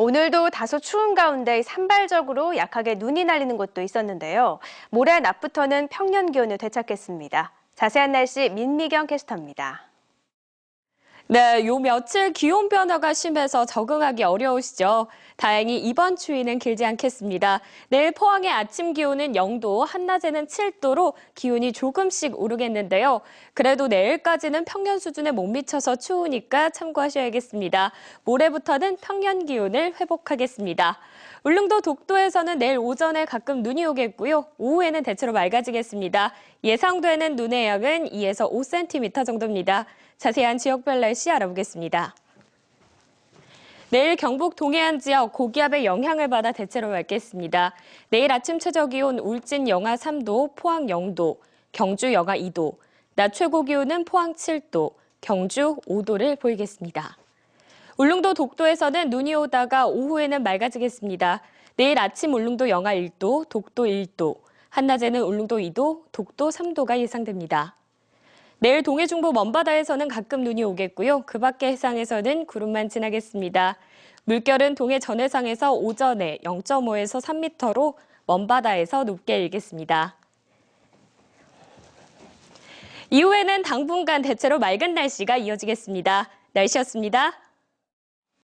오늘도 다소 추운 가운데 산발적으로 약하게 눈이 날리는 곳도 있었는데요. 모레 낮부터는 평년 기온을 되찾겠습니다. 자세한 날씨 민미경 캐스터입니다. 네, 요 며칠 기온 변화가 심해서 적응하기 어려우시죠? 다행히 이번 추위는 길지 않겠습니다. 내일 포항의 아침 기온은 0도, 한낮에는 7도로 기온이 조금씩 오르겠는데요. 그래도 내일까지는 평년 수준에 못 미쳐서 추우니까 참고하셔야겠습니다. 모레부터는 평년 기온을 회복하겠습니다. 울릉도 독도에서는 내일 오전에 가끔 눈이 오겠고요. 오후에는 대체로 맑아지겠습니다. 예상되는 눈의 양은 2에서 5cm 정도입니다. 자세한 지역별 날씨 알아보겠습니다. 내일 경북 동해안 지역 고기압의 영향을 받아 대체로 맑겠습니다. 내일 아침 최저 기온 울진 영하 3도, 포항 0도, 경주 영하 2도, 낮 최고 기온은 포항 7도, 경주 5도를 보이겠습니다. 울릉도 독도에서는 눈이 오다가 오후에는 맑아지겠습니다. 내일 아침 울릉도 영하 1도, 독도 1도, 한낮에는 울릉도 2도, 독도 3도가 예상됩니다. 내일 동해중부 먼바다에서는 가끔 눈이 오겠고요. 그 밖의 해상에서는 구름만 지나겠습니다. 물결은 동해 전해상에서 오전에 0.5에서 3m로 먼바다에서 높게 일겠습니다. 이후에는 당분간 대체로 맑은 날씨가 이어지겠습니다. 날씨였습니다.